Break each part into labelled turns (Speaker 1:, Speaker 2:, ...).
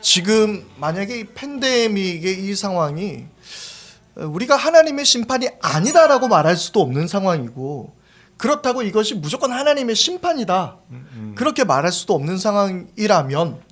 Speaker 1: 지금 만약에 이 팬데믹의 이 상황이 어, 우리가 하나님의 심판이 아니다라고 말할 수도 없는 상황이고 그렇다고 이것이 무조건 하나님의 심판이다. 그렇게 말할 수도 없는 상황이라면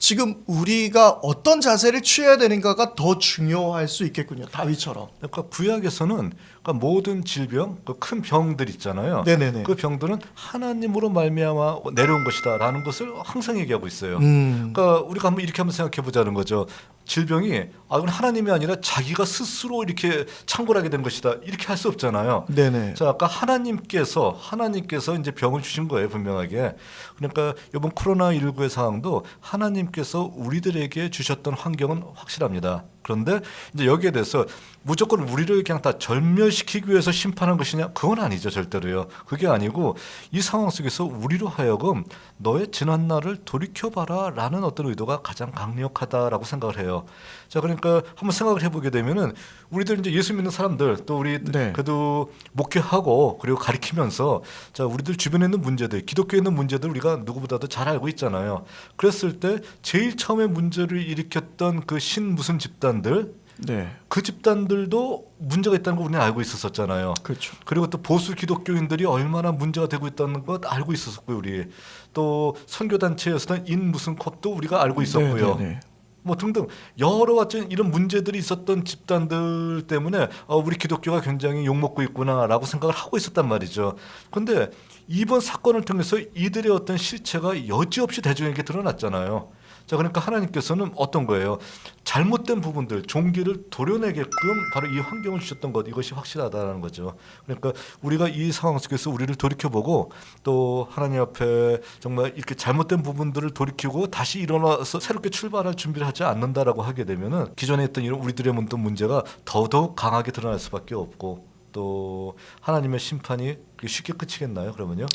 Speaker 1: 지금 우리가 어떤 자세를 취해야 되는가가 더 중요할 수 있겠군요 다윗처럼
Speaker 2: 그러니까 구약에서는 그러니까 모든 질병, 그 큰 병들 있잖아요.
Speaker 1: 네네네.
Speaker 2: 그 병들은 하나님으로 말미암아 내려온 것이다라는 것을 항상 얘기하고 있어요.
Speaker 1: 음.
Speaker 2: 그러니까 우리가 한번 이렇게 한번 생각해 보자는 거죠. 질병이 아 그건 하나님이 아니라 자기가 스스로 이렇게 창궐하게 된 것이다. 이렇게 할 수 없잖아요.
Speaker 1: 네네
Speaker 2: 자, 아까 하나님께서 하나님께서 이제 병을 주신 거예요, 분명하게. 그러니까 이번 코로나 19의 상황도 하나님께서 우리들에게 주셨던 환경은 확실합니다. 그런데 이제 여기에 대해서 무조건 우리를 그냥 다 절멸시키기 위해서 심판한 것이냐? 그건 아니죠, 절대로요. 그게 아니고 이 상황 속에서 우리로 하여금 너의 지난 날을 돌이켜봐라라는 어떤 의도가 가장 강력하다라고 생각을 해요. 자, 그러니까 한번 생각을 해보게 되면은 우리들 이제 예수 믿는 사람들 또 우리
Speaker 1: 네.
Speaker 2: 그래도 목회하고 그리고 가리키면서 자 우리들 주변에 있는 문제들 기독교에 있는 문제들 우리가 누구보다도 잘 알고 있잖아요. 그랬을 때 제일 처음에 문제를 일으켰던 그 신 무슨 집단 들
Speaker 1: 네
Speaker 2: 그 집단들도 문제가 있다는 걸 우리는 알고 있었었잖아요.
Speaker 1: 그렇죠
Speaker 2: 그리고 또 보수 기독교인들이 얼마나 문제가 되고 있다는 것 알고 있었고요, 우리. 또 선교 단체에서는 인 무슨 컵도 우리가 알고 있었고요.
Speaker 1: 네 네 네.
Speaker 2: 뭐 등등 여러 가지 이런 문제들이 있었던 집단들 때문에 어, 우리 기독교가 굉장히 욕먹고 있구나라고 생각을 하고 있었단 말이죠. 근데 이번 사건을 통해서 이들의 어떤 실체가 여지없이 대중에게 드러났잖아요. 자, 그러니까 하나님께서는 어떤 거예요? 잘못된 부분들, 종기를 도려내게끔 바로 이 환경을 주셨던 것, 이것이 확실하다는 거죠. 그러니까 우리가 이 상황 속에서 우리를 돌이켜보고 또 하나님 앞에 정말 이렇게 잘못된 부분들을 돌이키고 다시 일어나서 새롭게 출발할 준비를 하지 않는다라고 하게 되면은 기존에 있던 이런 우리들의 문제가 더더욱 강하게 드러날 수밖에 없고 또 하나님의 심판이 쉽게 끝이겠나요? 그러면요,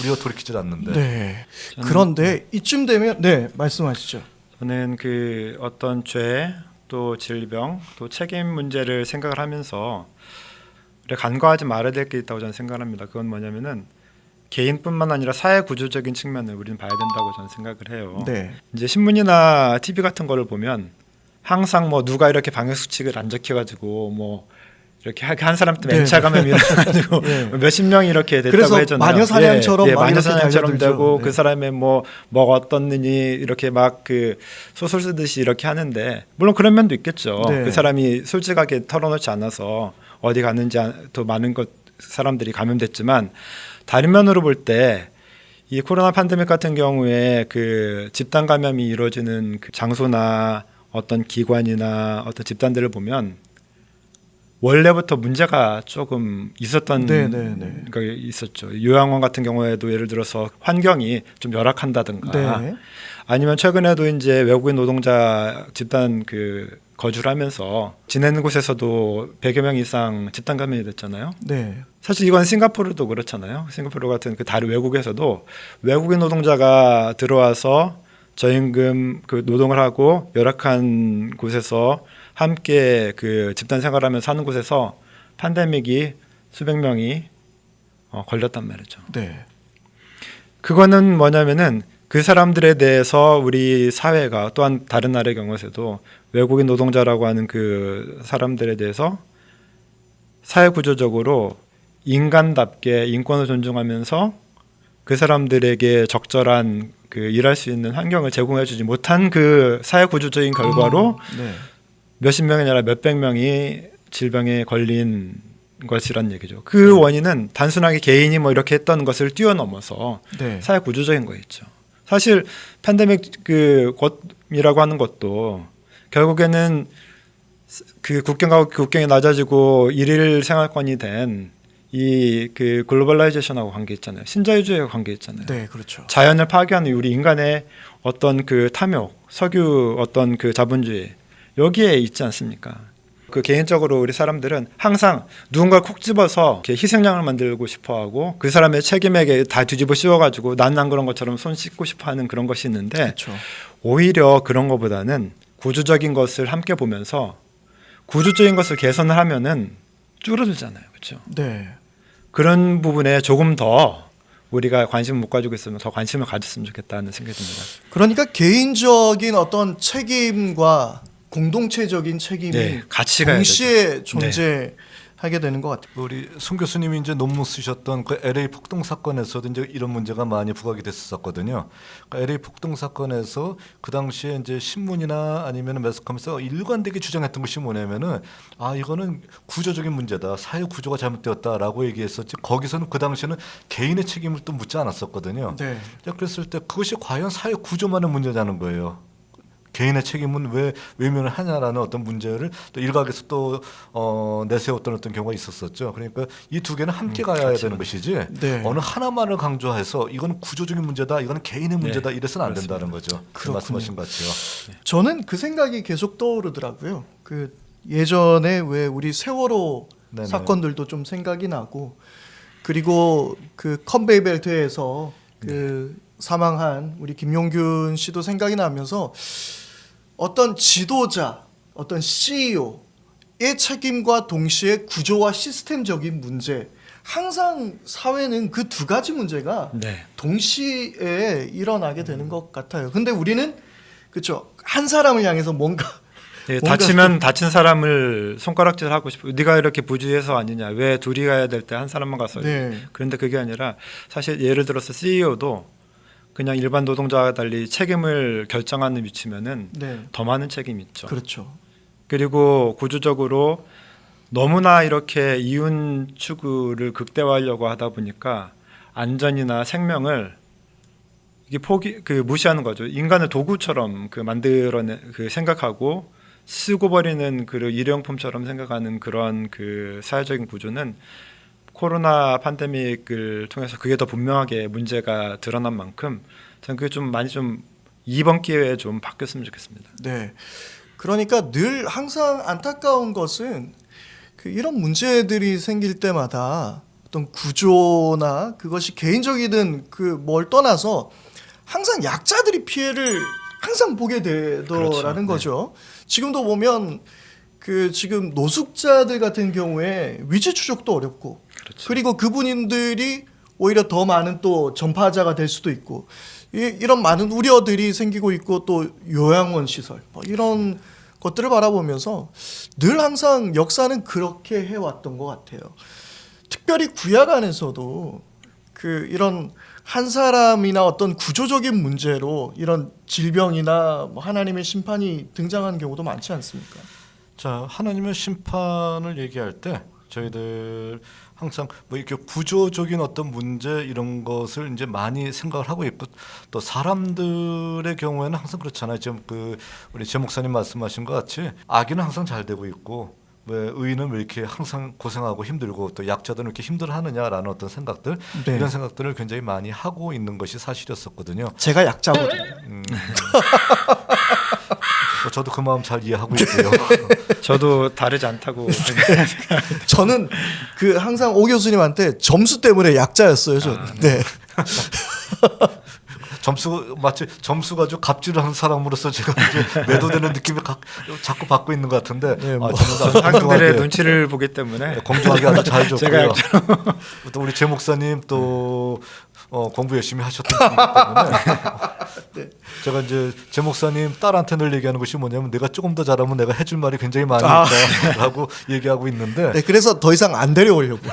Speaker 2: 우리가 돌이키질 않는데.
Speaker 1: 네. 그런데 이쯤 되면 네 말씀하시죠.
Speaker 3: 저는 그 어떤 죄, 또 질병, 또 책임 문제를 생각을 하면서 우리가 간과하지 말아야 될 게 있다고 저는 생각합니다. 그건 뭐냐면은 개인뿐만 아니라 사회 구조적인 측면을 우리는 봐야 된다고 저는 생각을 해요.
Speaker 1: 네.
Speaker 3: 이제 신문이나 TV 같은 거를 보면 항상 뭐 누가 이렇게 방역 수칙을 안 지켜가지고 뭐 이렇게 하- 한 사람. N차 감염이 일어나가지고
Speaker 1: 네.
Speaker 3: 몇십 명이 이렇게 됐다고
Speaker 1: 그래서
Speaker 3: 했잖아요.
Speaker 1: 마녀 사냥처럼
Speaker 3: 예, 예,
Speaker 1: 막
Speaker 3: 마녀
Speaker 1: 이렇게
Speaker 3: 사냥처럼
Speaker 1: 달려들죠.
Speaker 3: 되고
Speaker 1: 네.
Speaker 3: 그 사람의 뭐 뭐가 어떻느니 이렇게 막 그 소설 쓰듯이 이렇게 하는데 물론 그런 면도 있겠죠.
Speaker 1: 네.
Speaker 3: 그 사람이 솔직하게 털어놓지 않아서 어디 갔는지 안- 더 많은 것 사람들이 감염됐지만 다른 면으로 볼 때 이 코로나 팬데믹 같은 경우에 그 집단 감염이 이루어지는 그 장소나 어떤 기관이나 어떤 집단들을 보면 원래부터 문제가 조금 있었던
Speaker 1: 네, 네, 네.
Speaker 3: 거 있었죠. 요양원 같은 경우에도 예를 들어서 환경이 좀 열악한다든가
Speaker 1: 네.
Speaker 3: 아니면 최근에도 이제 외국인 노동자 집단 그 거주를 하면서 지내는 곳에서도 100여 명 이상 집단 감염이 됐잖아요.
Speaker 1: 네.
Speaker 3: 사실 이건 싱가포르도 그렇잖아요. 싱가포르 같은 그 다른 외국에서도 외국인 노동자가 들어와서 저임금 그 노동을 하고 열악한 곳에서 함께 그 집단 생활하면서 사는 곳에서 팬데믹이 수백 명이 어, 걸렸단 말이죠.
Speaker 1: 네.
Speaker 3: 그거는 뭐냐면은 그 사람들에 대해서 우리 사회가 또한 다른 나라의 경우에도 외국인 노동자라고 하는 그 사람들에 대해서 사회 구조적으로 인간답게 인권을 존중하면서 그 사람들에게 적절한 그 일할 수 있는 환경을 제공해 주지 못한 그 사회 구조적인 결과로
Speaker 1: 네.
Speaker 3: 몇십 명이 아니라 몇백 명이 질병에 걸린 것이란 얘기죠. 그 원인은 단순하게 개인이 뭐 이렇게 했던 것을 뛰어넘어서
Speaker 1: 네.
Speaker 3: 사회 구조적인 거였죠. 사실 팬데믹 그 것이라고 하는 것도 결국에는 그 국경과 국경이 낮아지고 일일 생활권이 된 이 그 글로벌라이제이션하고 관계 있잖아요. 신자유주의와 관계 있잖아요.
Speaker 1: 네, 그렇죠.
Speaker 3: 자연을 파괴하는 우리 인간의 어떤 그 탐욕, 석유 어떤 그 자본주의 여기에 있지 않습니까? 그 개인적으로 우리 사람들은 항상 누군가를 콕 집어서 이렇게 희생양을 만들고 싶어 하고 그 사람의 책임에게 다 뒤집어 씌워 가지고 나는 안 그런 것처럼 손 씻고 싶어 하는 그런 것이 있는데
Speaker 1: 그렇죠.
Speaker 3: 오히려 그런 것보다는 구조적인 것을 함께 보면서 구조적인 것을 개선을 하면은 줄어들잖아요, 그렇죠?
Speaker 1: 네.
Speaker 3: 그런 부분에 조금 더 우리가 관심을 못 가지고 있으면 더 관심을 가졌으면 좋겠다는 생각이 듭니다.
Speaker 1: 그러니까 개인적인 어떤 책임과 공동체적인 책임이
Speaker 3: 네, 같이
Speaker 1: 동시에 존재 하게 되는 것 같아요.
Speaker 2: 우리 송 교수님이 이제 논문 쓰셨던 그 LA 폭동 사건에서도 이제 이런 문제가 많이 부각이 됐었거든요. 그 LA 폭동 사건에서 그 당시에 이제 신문이나 아니면 매스컴에서 일관되게 주장했던 것이 뭐냐면은 아 이거는 구조적인 문제다, 사회 구조가 잘못되었다라고 얘기했었지. 거기서는 그 당시에는 개인의 책임을 또 묻지 않았었거든요.
Speaker 1: 네.
Speaker 2: 자, 그랬을 때 그것이 과연 사회 구조만의 문제냐는 거예요. 개인의 책임은 왜 외면을 하냐라는 어떤 문제를 또 일각에서 또 어, 내세웠던 어떤 경우가 있었었죠. 그러니까 이 두 개는 함께 가야 되는 것이지
Speaker 1: 네.
Speaker 2: 어느 하나만을 강조해서 이거는 구조적인 문제다, 이거는 개인의 문제다 이래서는 안
Speaker 3: 그렇습니다.
Speaker 2: 된다는 거죠.
Speaker 1: 그렇군요.
Speaker 2: 말씀하신 것 같아요.
Speaker 1: 저는 그 생각이 계속 떠오르더라고요. 그 예전에 왜 우리 세월호
Speaker 2: 네네.
Speaker 1: 사건들도 좀 생각이 나고 그리고 그 컨베이 벨트에서 그 사망한 우리 김용균 씨도 생각이 나면서 어떤 지도자, 어떤 CEO의 책임과 동시에 구조와 시스템적인 문제 항상 사회는 그 두 가지 문제가
Speaker 3: 네.
Speaker 1: 동시에 일어나게 되는 것 같아요. 근데 우리는 그렇죠. 한 사람을 향해서 뭔가
Speaker 3: 예, 다치면 다친 사람을 손가락질 하고 싶어. 네가 이렇게 부주의해서 아니냐. 왜 둘이 가야 될 때 한 사람만 가서.
Speaker 1: 네.
Speaker 3: 그런데 그게 아니라 사실 예를 들어서 CEO도 그냥 일반 노동자와 달리 책임을 결정하는 위치면은
Speaker 1: 네.
Speaker 3: 더 많은 책임이 있죠.
Speaker 1: 그렇죠.
Speaker 3: 그리고 구조적으로 너무나 이렇게 이윤 추구를 극대화하려고 하다 보니까 안전이나 생명을 이게 포기 그 무시하는 거죠. 인간을 도구처럼 그 만들어내 그 생각하고 쓰고 버리는 그 일회용품처럼 생각하는 그런 그 사회적인 구조는 코로나 팬데믹을 통해서 그게 더 분명하게 문제가 드러난 만큼 저는 그게 좀 많이 좀 이번 기회에 좀 바뀌었으면 좋겠습니다.
Speaker 1: 네. 그러니까 늘 항상 안타까운 것은 그 이런 문제들이 생길 때마다 어떤 구조나 그것이 개인적이든 그 뭘 떠나서 항상 약자들이 피해를 항상 보게 되더라는
Speaker 3: 그렇죠. 네.
Speaker 1: 거죠. 지금도 보면 그 지금 노숙자들 같은 경우에 위치 추적도 어렵고
Speaker 3: 그렇죠.
Speaker 1: 그리고 그분들이 오히려 더 많은 또 전파자가 될 수도 있고 이, 이런 많은 우려들이 생기고 있고 또 요양원 시설 뭐 이런 것들을 바라보면서 늘 항상 역사는 그렇게 해왔던 것 같아요. 특별히 구약 안에서도 그 이런 한 사람이나 어떤 구조적인 문제로 이런 질병이나 뭐 하나님의 심판이 등장하는 경우도 많지 않습니까?
Speaker 2: 자 하나님의 심판을 얘기할 때 저희들 항상 뭐 이렇게 구조적인 어떤 문제 이런 것을 이제 많이 생각을 하고 있고 또 사람들의 경우에는 항상 그렇잖아요. 지금 그 우리 제 목사님 말씀하신 것 같이 악인은 항상 잘 되고 있고 왜 의인은 왜 이렇게 항상 고생하고 힘들고 또 약자들은 이렇게 힘들어하느냐라는 어떤 생각들
Speaker 1: 네.
Speaker 2: 이런 생각들을 굉장히 많이 하고 있는 것이 사실이었었거든요.
Speaker 1: 제가 약자거든요.
Speaker 2: 음. 뭐 저도 그 마음 잘 이해하고 있고요.
Speaker 3: 저도 다르지 않다고
Speaker 1: 저는 그 항상 오 교수님한테 점수 때문에 약자였어요. 저는. 네.
Speaker 2: 점수 마치 점수 가지고 갑질을 하는 사람으로서 제가 이제 매도되는 느낌을 가, 자꾸 받고 있는 것 같은데
Speaker 1: 네, 뭐.
Speaker 2: 아, 아주
Speaker 3: 상대들의
Speaker 2: 공정하게,
Speaker 3: 눈치를 보기 때문에
Speaker 2: 네, 공정하게 아주 잘 줬고요. 또 우리 제 목사님 또 어, 공부 열심히 하셨던 분이기 때문에
Speaker 1: 네.
Speaker 2: 제가 이제 제 목사님 딸한테 늘 얘기하는 것이 뭐냐면 내가 조금 더 잘하면 내가 해줄 말이 굉장히 많이
Speaker 1: 아.
Speaker 2: 있다라고 얘기하고 있는데
Speaker 1: 네, 그래서 더 이상 안 데려오려고.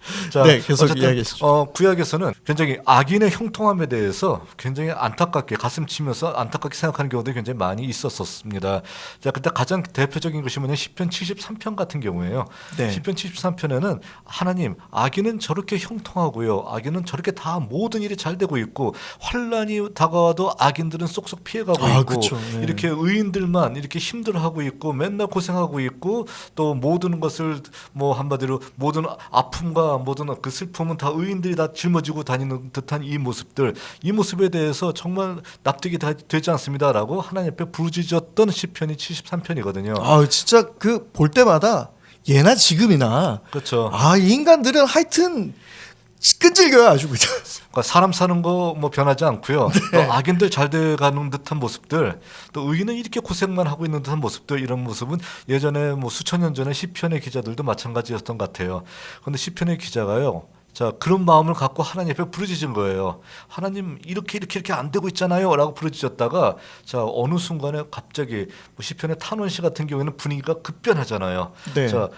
Speaker 2: 자,
Speaker 1: 네, 계속 주시죠.
Speaker 2: 어, 구약에서는 굉장히 악인의 형통함에 대해서 굉장히 안타깝게 가슴 치면서 안타깝게 생각하는 경우들이 굉장히 많이 있었었습니다. 자, 근데 가장 대표적인 것이 뭐냐 시편 73편 같은 경우에요.
Speaker 1: 네.
Speaker 2: 시편 73편에는 하나님 악인은 저렇게 형통하고요. 악인은 저렇게 다 모든 일이 잘 되고 있고 환란이 다가와도 악인들은 쏙쏙 피해가고
Speaker 1: 아,
Speaker 2: 있고.
Speaker 1: 네.
Speaker 2: 이렇게 의인들만 이렇게 힘들어하고 있고 맨날 고생하고 있고 또 모든 것을 뭐 한마디로 모든 아픔과 모든 그 슬픔은 다 의인들이 다 짊어지고 다니는 듯한 이 모습들 이 모습에 대해서 정말 납득이 다 되지 않습니다라고 하나님 앞에 부르짖었던 시편이 73편이거든요.
Speaker 1: 아, 진짜 그 볼 때마다 예나 지금이나
Speaker 2: 그렇죠.
Speaker 1: 아, 이 인간들은 하여튼 끈질겨요 아주 그냥.
Speaker 2: 그러니까 사람 사는 거 뭐 변하지 않고요.
Speaker 1: 네.
Speaker 2: 또 악인들 잘 돼가는 듯한 모습들, 또 의인은 이렇게 고생만 하고 있는 듯한 모습들 이런 모습은 예전에 뭐 수천 년 전에 시편의 기자들도 마찬가지였던 것 같아요. 그런데 시편의 기자가요. 자 그런 마음을 갖고 하나님 앞에 부르짖은 거예요. 하나님 이렇게 이렇게 이렇게 안 되고 있잖아요라고 부르짖었다가 자 어느 순간에 갑자기 뭐 시편의 탄원 씨 같은 경우에는 분위기가 급변하잖아요.
Speaker 1: 네.
Speaker 2: 자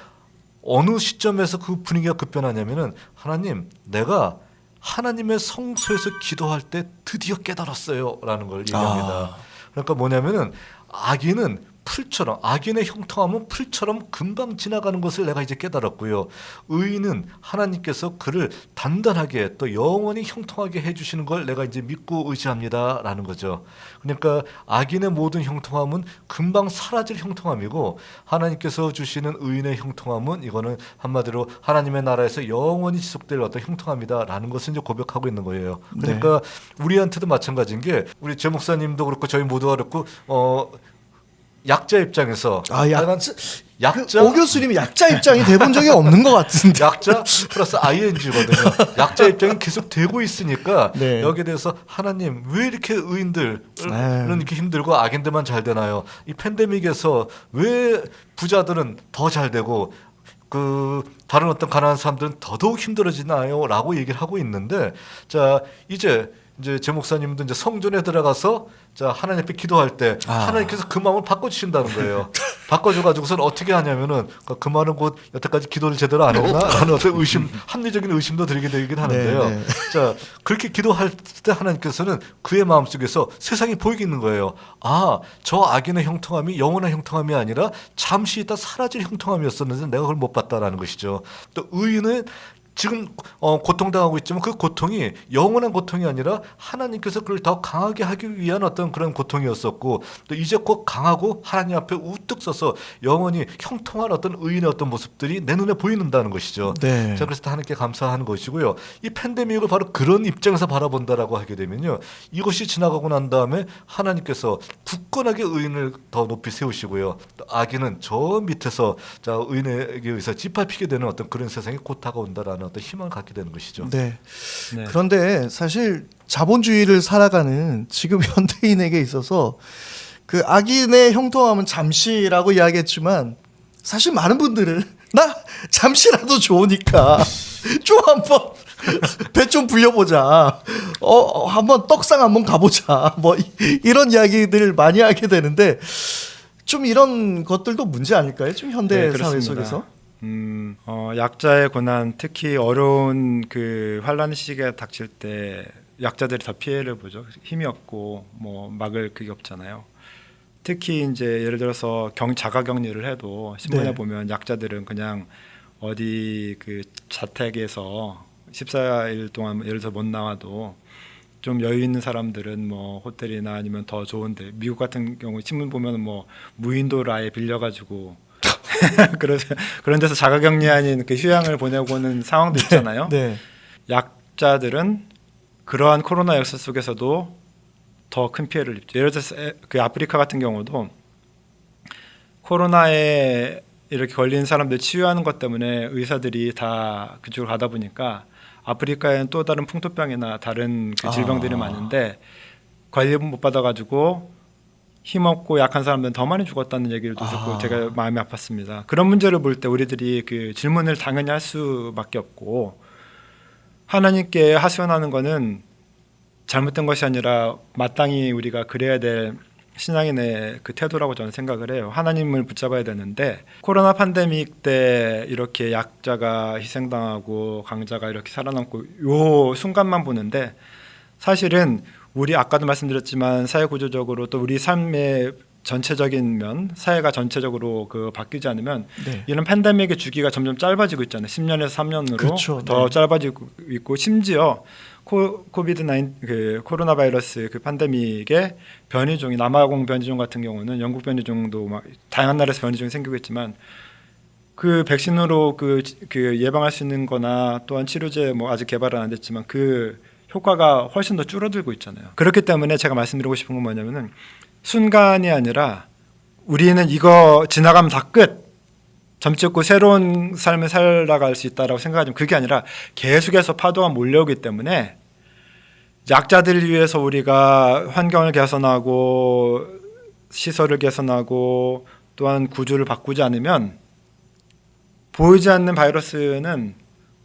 Speaker 2: 어느 시점에서 그 분위기가 급변하냐면은 하나님 내가 하나님의 성소에서 기도할 때 드디어 깨달았어요라는 걸 얘기합니다. 그러니까 뭐냐면은 악인은 풀처럼 악인의 형통함은 풀처럼 금방 지나가는 것을 내가 이제 깨달았고요. 의인은 하나님께서 그를 단단하게 또 영원히 형통하게 해 주시는 걸 내가 이제 믿고 의지합니다라는 거죠. 그러니까 악인의 모든 형통함은 금방 사라질 형통함이고 하나님께서 주시는 의인의 형통함은 이거는 한마디로 하나님의 나라에서 영원히 지속될 어떤 형통함이다라는 것을 이제 고백하고 있는 거예요. 그러니까 우리한테도 마찬가지인 게 우리 제 목사님도 그렇고 저희 모두가 그렇고 어 약자 입장에서
Speaker 1: 아 약, 그
Speaker 2: 약자
Speaker 1: 오 교수님이 약자 입장이 돼본 적이 없는 것 같은데.
Speaker 2: 약자 플러스 ing거든요. 약자 입장이 계속 되고 있으니까
Speaker 1: 네.
Speaker 2: 여기에 대해서 하나님 왜 이렇게 의인들은
Speaker 1: 아유.
Speaker 2: 이렇게 힘들고 악인들만 잘 되나요? 이 팬데믹에서 왜 부자들은 더 잘 되고 그 다른 어떤 가난한 사람들은 더더욱 힘들어지나요?라고 얘기를 하고 있는데 자 이제 이제 제 목사님도 이제 성전에 들어가서 자 하나님 앞에 기도할 때
Speaker 1: 아.
Speaker 2: 하나님께서 그 마음을 바꿔 주신다는 거예요. 바꿔줘 가지고서는 어떻게 하냐면은 그그 말은 곧 여태까지 기도를 제대로 안 했나라는 어떤 의심, 합리적인 의심도 들게 되긴 하는데요.
Speaker 1: 네, 네.
Speaker 2: 자 그렇게 기도할 때 하나님께서는 그의 마음 속에서 세상이 보이겠는 거예요. 아저 악인의 형통함이 영원한 형통함이 아니라 잠시 있다 사라질 형통함이었었는데 내가 그걸 못 봤다라는 것이죠. 또 의인은 지금 어, 고통당하고 있지만 그 고통이 영원한 고통이 아니라 하나님께서 그를 더 강하게 하기 위한 어떤 그런 고통이었었고 또 이제 곧 강하고 하나님 앞에 우뚝 서서 영원히 형통한 어떤 의인의 어떤 모습들이 내 눈에 보이는다는 것이죠.
Speaker 1: 네.
Speaker 2: 자 그래서 하나님께 감사하는 것이고요. 이 팬데믹을 바로 그런 입장에서 바라본다라고 하게 되면요. 이것이 지나가고 난 다음에 하나님께서 굳건하게 의인을 더 높이 세우시고요. 또 악인은 저 밑에서 자 의인에게 의해서 짓밟히게 되는 어떤 그런 세상이 곧 다가온다라는 어떤 희망을 갖게 되는 것이죠.
Speaker 1: 네.
Speaker 3: 네.
Speaker 1: 그런데 사실 자본주의를 살아가는 지금 현대인에게 있어서 그 악인의 형통함은 잠시라고 이야기했지만 사실 많은 분들은 나 잠시라도 좋으니까 좀 한번 배 좀 불려보자. 어, 어, 한번 떡상 한번 가보자. 뭐 이- 이런 이야기들 많이 하게 되는데 좀 이런 것들도 문제 아닐까요? 좀 현대
Speaker 3: 네,
Speaker 1: 사회. 속에서.
Speaker 3: 음, 어, 약자의 고난, 특히 어려운 그 환란 시기가 닥칠 때 약자들이 더 피해를 보죠. 힘이 없고 뭐 막을 그게 없잖아요. 특히 이제 예를 들어서 경 자가격리를 해도 신문에
Speaker 1: 네.
Speaker 3: 보면 약자들은 그냥 어디 그 자택에서 14일 동안 예를 들어 못 나와도 좀 여유 있는 사람들은 뭐 호텔이나 아니면 더 좋은데 미국 같은 경우 신문 보면 뭐 무인도를 아예 빌려가지고 그래서 그런 데서 자가격리 아닌 그 휴양을 보내고 오는 상황도 있잖아요.
Speaker 1: 네.
Speaker 3: 약자들은 그러한 코로나 역사 속에서도 더 큰 피해를 입죠. 예를 들어서 에- 그 아프리카 같은 경우도 코로나에 이렇게 걸린 사람들 치유하는 것 때문에 의사들이 다 그쪽으로 가다 보니까 아프리카에는 또 다른 풍토병이나 다른 그 질병들이
Speaker 1: 아.
Speaker 3: 많은데 관리 못 받아가지고 힘없고 약한 사람들은 더 많이 죽었다는 얘기를 듣고
Speaker 1: 아.
Speaker 3: 제가 마음이 아팠습니다. 그런 문제를 볼 때 우리들이 그 질문을 당연히 할 수밖에 없고 하나님께 하소연하는 거는 잘못된 것이 아니라 마땅히 우리가 그래야 될 신앙인의 그 태도라고 저는 생각을 해요. 하나님을 붙잡아야 되는데 코로나 팬데믹 때 이렇게 약자가 희생당하고 강자가 이렇게 살아남고 요 순간만 보는데 사실은 우리 아까도 말씀드렸지만 사회 구조적으로 또 우리 삶의 전체적인 면 사회가 전체적으로 그 바뀌지 않으면
Speaker 1: 네.
Speaker 3: 이런 팬데믹의 주기가 점점 짧아지고 있잖아요. 10년에서 3년으로
Speaker 1: 그렇죠.
Speaker 3: 더
Speaker 1: 네.
Speaker 3: 짧아지고 있고 심지어 코, 코비드 9그 코로나 바이러스 그 팬데믹의 변이종이 남아공 변이종 같은 경우는 영국 변이종도 막 다양한 나라에서 변이종이 생기고 있지만 그 백신으로 그, 그 예방할 수 있는 거나 또한 치료제 뭐 아직 개발은 안 됐지만 그 효과가 훨씬 더 줄어들고 있잖아요. 그렇기 때문에 제가 말씀드리고 싶은 건 뭐냐면은 순간이 아니라 우리는 이거 지나가면 다 끝. 점 찍고 새로운 삶을 살아갈 수 있다라고 생각하지만 그게 아니라 계속해서 파도가 몰려오기 때문에 약자들을 위해서 우리가 환경을 개선하고 시설을 개선하고 또한 구조를 바꾸지 않으면 보이지 않는 바이러스는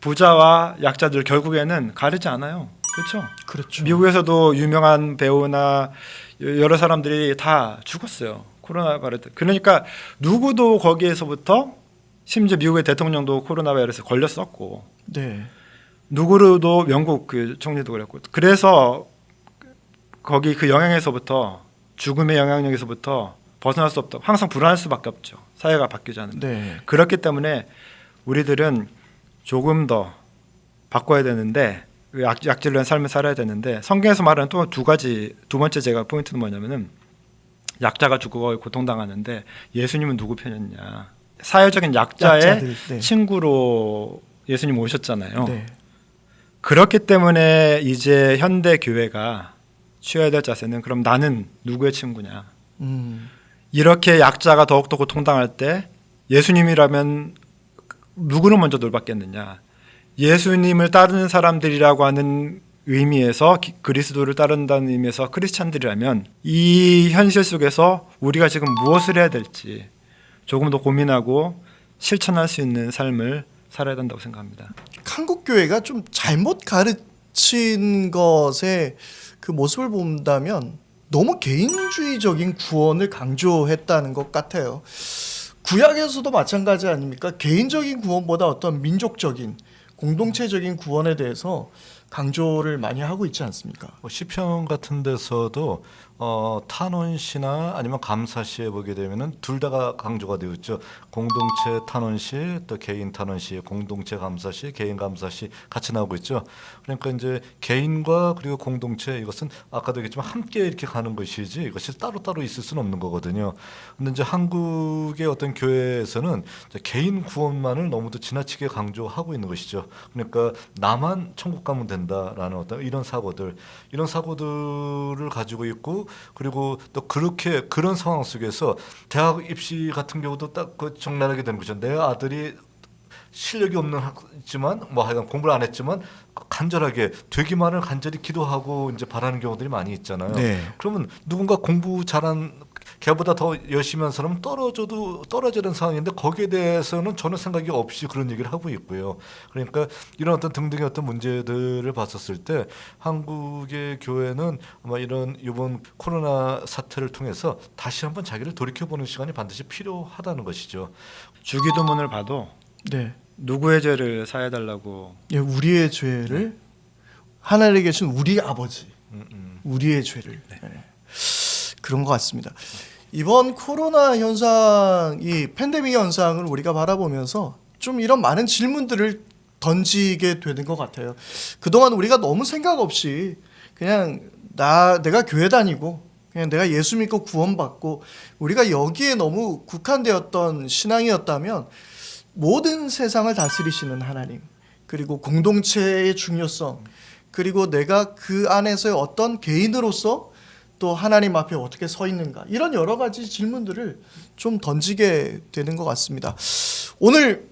Speaker 3: 부자와 약자들 결국에는 가리지 않아요. 그렇죠?
Speaker 1: 그렇죠.
Speaker 3: 미국에서도 유명한 배우나 여러 사람들이 다 죽었어요. 코로나 바이러스. 그러니까 누구도 거기에서부터 심지어 미국의 대통령도 코로나 바이러스 걸렸었고
Speaker 1: 네.
Speaker 3: 누구로도 영국 그 총리도 그랬고 그래서 거기 그 영향에서부터 죽음의 영향력에서부터 벗어날 수 없다. 항상 불안할 수밖에 없죠. 사회가 바뀌지 않으면.
Speaker 1: 네.
Speaker 3: 그렇기 때문에 우리들은 조금 더 바꿔야 되는데 그 약, 약질로 한 삶을 살아야 되는데 성경에서 말하는 또 두 가지 두 번째 제가 포인트는 뭐냐면은 약자가 죽고 고통당하는데 예수님은 누구 편이었냐 사회적인 약자의
Speaker 1: 약자들, 네.
Speaker 3: 친구로 예수님 오셨잖아요.
Speaker 1: 네.
Speaker 3: 그렇기 때문에 이제 현대 교회가 취해야 될 자세는 그럼 나는 누구의 친구냐
Speaker 1: 음.
Speaker 3: 이렇게 약자가 더욱더 고통당할 때 예수님이라면 누구를 먼저 돌봤겠느냐? 예수님을 따르는 사람들이라고 하는 의미에서 기- 그리스도를 따른다는 의미에서 크리스찬들이라면 이 현실 속에서 우리가 지금 무엇을 해야 될지 조금 더 고민하고 실천할 수 있는 삶을 살아야 된다고 생각합니다.
Speaker 1: 한국 교회가 좀 잘못 가르친 것의 그 모습을 본다면 너무 개인주의적인 구원을 강조했다는 것 같아요. 구약에서도 마찬가지 아닙니까? 개인적인 구원보다 어떤 민족적인 공동체적인 구원에 대해서 강조를 많이 하고 있지 않습니까?
Speaker 2: 뭐 시편 같은 데서도 어, 탄원시나 아니면 감사시에 보게 되면은 둘 다가 강조가 되어 있죠. 공동체 탄원시 또 개인 탄원시, 공동체 감사시, 개인 감사시 같이 나오고 있죠. 그러니까 이제 개인과 그리고 공동체 이것은 아까도 얘기했지만 함께 이렇게 가는 것이지 이것이 따로 따로 있을 수는 없는 거거든요. 근데 이제 한국의 어떤 교회에서는 개인 구원만을 너무도 지나치게 강조하고 있는 것이죠. 그러니까 나만 천국 가면 된다라는 어떤 이런 사고들, 이런 사고들을 가지고 있고 그리고 또 그렇게 그런 상황 속에서 대학 입시 같은 경우도 딱그 정난하게 되는 거죠. 내 아들이 실력이 없는 학지만 뭐 하여간 공부를 안 했지만 간절하게 되기만을 간절히 기도하고 이제 바라는 경우들이 많이 있잖아요.
Speaker 1: 네.
Speaker 2: 그러면 누군가 공부 잘한 걔보다 더 열심히 한 사람은 떨어져도 떨어지는 상황인데 거기에 대해서는 전혀 생각이 없이 그런 얘기를 하고 있고요. 그러니까 이런 어떤 등등의 어떤 문제들을 봤었을 때 한국의 교회는 아마 이런 이번 코로나 사태를 통해서 다시 한번 자기를 돌이켜 보는 시간이 반드시 필요하다는 것이죠.
Speaker 3: 주기도문을 봐도
Speaker 1: 네.
Speaker 3: 누구의 죄를 사해 달라고
Speaker 1: 예, 우리의 죄를 하늘에 계신 우리 아버지,
Speaker 2: 음, 음.
Speaker 1: 우리의 죄를 네. 그런 것 같습니다. 이번 코로나 현상, 이 팬데믹 현상을 우리가 바라보면서 좀 이런 많은 질문들을 던지게 되는 것 같아요. 그동안 우리가 너무 생각 없이 그냥 나 내가 교회 다니고 그냥 내가 예수 믿고 구원받고 우리가 여기에 너무 국한되었던 신앙이었다면 모든 세상을 다스리시는 하나님 그리고 공동체의 중요성 그리고 내가 그 안에서의 어떤 개인으로서 또 하나님 앞에 어떻게 서 있는가 이런 여러 가지 질문들을 좀 던지게 되는 것 같습니다. 오늘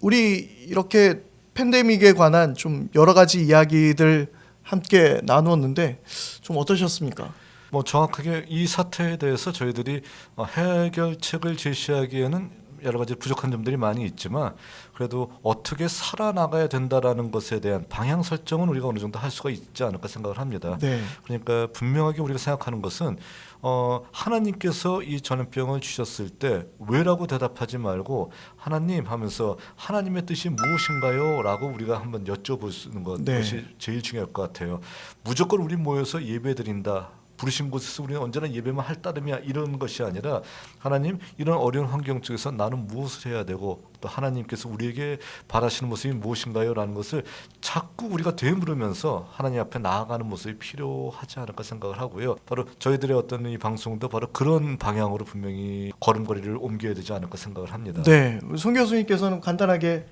Speaker 1: 우리 이렇게 팬데믹에 관한 좀 여러 가지 이야기들 함께 나누었는데 좀 어떠셨습니까?
Speaker 2: 뭐 정확하게 이 사태에 대해서 저희들이 어, 해결책을 제시하기에는 여러 가지 부족한 점들이 많이 있지만 그래도 어떻게 살아나가야 된다라는 것에 대한 방향 설정은 우리가 어느 정도 할 수가 있지 않을까 생각을 합니다.
Speaker 1: 네.
Speaker 2: 그러니까 분명하게 우리가 생각하는 것은 어, 하나님께서 이 전염병을 주셨을 때 왜라고 대답하지 말고 하나님 하면서 하나님의 뜻이 무엇인가요?라고 우리가 한번 여쭤보는 것
Speaker 1: 네.
Speaker 2: 것이 제일 중요할 것 같아요. 무조건 우리 모여서 예배 드린다. 부르신 곳에서 우리는 언제나 예배만 할 따름이야 이런 것이 아니라 하나님 이런 어려운 환경 속에서 나는 무엇을 해야 되고 또 하나님께서 우리에게 바라시는 모습이 무엇인가요라는 것을 자꾸 우리가 되물으면서 하나님 앞에 나아가는 모습이 필요하지 않을까 생각을 하고요. 바로 저희들의 어떤 이 방송도 바로 그런 방향으로 분명히 걸음걸이를 옮겨야 되지 않을까 생각을 합니다.
Speaker 1: 네. 송 교수님께서는 간단하게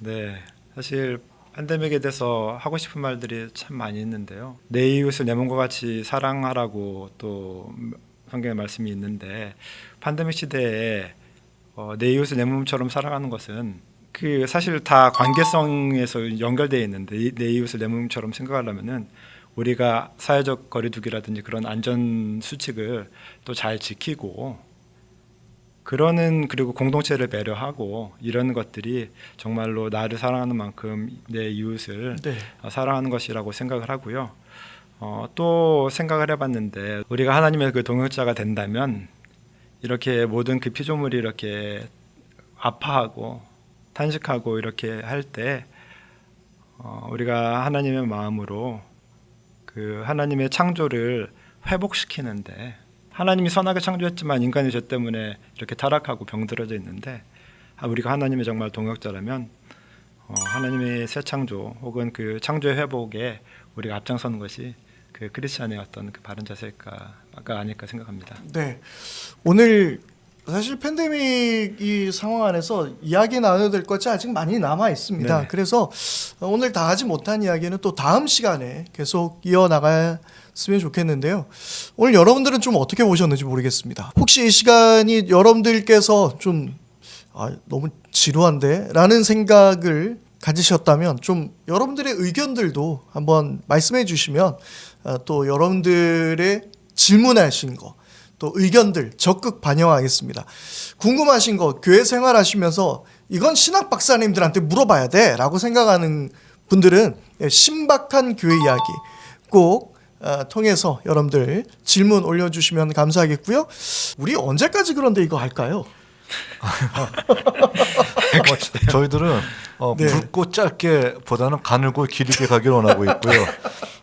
Speaker 3: 네, 사실 팬데믹에 대해서 하고 싶은 말들이 참 많이 있는데요. 내 이웃을 내 몸과 같이 사랑하라고 또 성경의 말씀이 있는데 팬데믹 시대에 어, 내 이웃을 내 몸처럼 살아가는 것은 그 사실 다 관계성에서 연결되어 있는데 이- 내 이웃을 내 몸처럼 생각하려면은 우리가 사회적 거리두기라든지 그런 안전 수칙을 또 잘 지키고 그러는 그리고 공동체를 배려하고 이런 것들이 정말로 나를 사랑하는 만큼 내 이웃을
Speaker 1: 네.
Speaker 3: 어, 사랑하는 것이라고 생각을 하고요. 어, 또 생각을 해봤는데 우리가 하나님의 그 동역자가 된다면 이렇게 모든 그 피조물이 이렇게 아파하고 탄식하고 이렇게 할때 어, 우리가 하나님의 마음으로 그 하나님의 창조를 회복시키는데 하나님이 선하게 창조했지만 인간이 죄 때문에 이렇게 타락하고 병들어져 있는데 아, 우리가 하나님의 정말 동역자라면 어, 하나님의 새 창조 혹은 그 창조의 회복에 우리가 앞장서는 것이 그 크리스천의 어떤 그 바른 자세가 아닐까 생각합니다.
Speaker 1: 네. 오늘 사실 팬데믹 이 상황 안에서 이야기 나눠야 될 것이 아직 많이 남아 있습니다.
Speaker 3: 네.
Speaker 1: 그래서 오늘 다 하지 못한 이야기는 또 다음 시간에 계속 이어 나갔 으면 좋겠는데요. 오늘 여러분들은 좀 어떻게 보셨는지 모르겠습니다. 혹시 이 시간이 여러분들께서 좀 아, 너무 지루한데 라는 생각을 가지셨다면 좀 여러분들의 의견들도 한번 말씀해 주시면 아, 또 여러분들의 질문하신 거 또 의견들 적극 반영하겠습니다. 궁금하신 거 교회 생활하시면서 이건 신학 박사님들한테 물어봐야 돼 라고 생각하는 분들은 예, 신박한 교회 이야기 꼭 어, 통해서 여러분들 질문 올려주시면 감사하겠고요. 우리 언제까지 그런데 이거 할까요?
Speaker 2: 어, 저희들은 어,
Speaker 1: 네.
Speaker 2: 굵고 짧게 보다는 가늘고 길게 가길 원하고 있고요.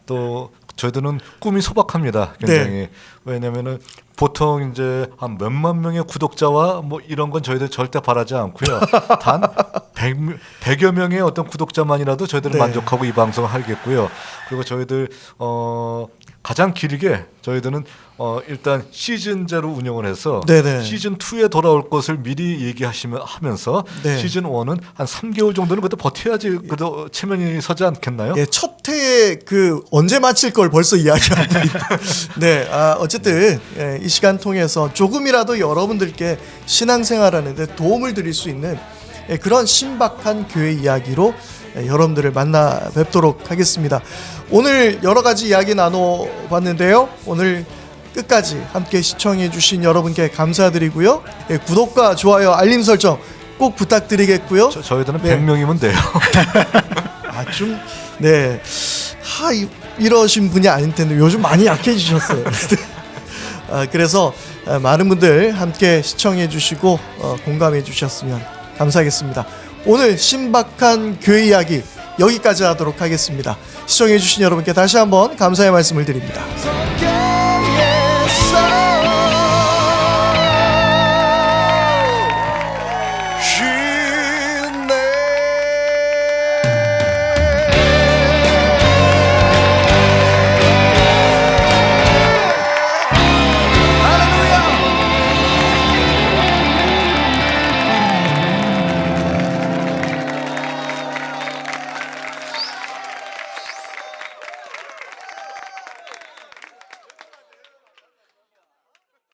Speaker 2: 또 저희들은 꿈이 소박합니다. 굉장히
Speaker 1: 네.
Speaker 2: 왜냐면은 보통 이제 한 몇만 명의 구독자와 뭐 이런 건 저희들 절대 바라지 않고요. 단 100, 100 여 명의 어떤 구독자만이라도 저희들은
Speaker 1: 네.
Speaker 2: 만족하고 이 방송을 하겠고요. 그리고 저희들 어 가장 길게 저희들은 어 일단 시즌제로 운영을 해서
Speaker 1: 네네.
Speaker 2: 시즌 2에 돌아올 것을 미리 얘기하시면 하면서
Speaker 1: 네.
Speaker 2: 시즌 1은 한 3개월 정도는 그래도 버텨야지 그래도 체면이 서지 않겠나요?
Speaker 1: 예, 첫 회에 그 언제 마칠 걸 벌써 이야기하고 있다. 네, 아, 어쨌든 예, 이 시간 통해서 조금이라도 여러분들께 신앙생활하는데 도움을 드릴 수 있는 예, 그런 신박한 교회 이야기로 예, 여러분들을 만나 뵙도록 하겠습니다. 오늘 여러 가지 이야기 나눠봤는데요. 오늘 끝까지 함께 시청해주신 여러분께 감사드리고요. 예, 구독과 좋아요, 알림 설정 꼭 부탁드리겠고요.
Speaker 2: 저, 저희들은
Speaker 1: 네.
Speaker 2: 100명이면 돼요.
Speaker 1: 아 좀 네. 하 이, 이러신 분이 아닐 텐데 요즘 많이 약해지셨어요. 아, 그래서 아, 많은 분들 함께 시청해 주시고 어, 공감해 주셨으면 감사하겠습니다. 오늘 신박한 교회 이야기 여기까지 하도록 하겠습니다. 시청해 주신 여러분께 다시 한번 감사의 말씀을 드립니다.
Speaker 4: 서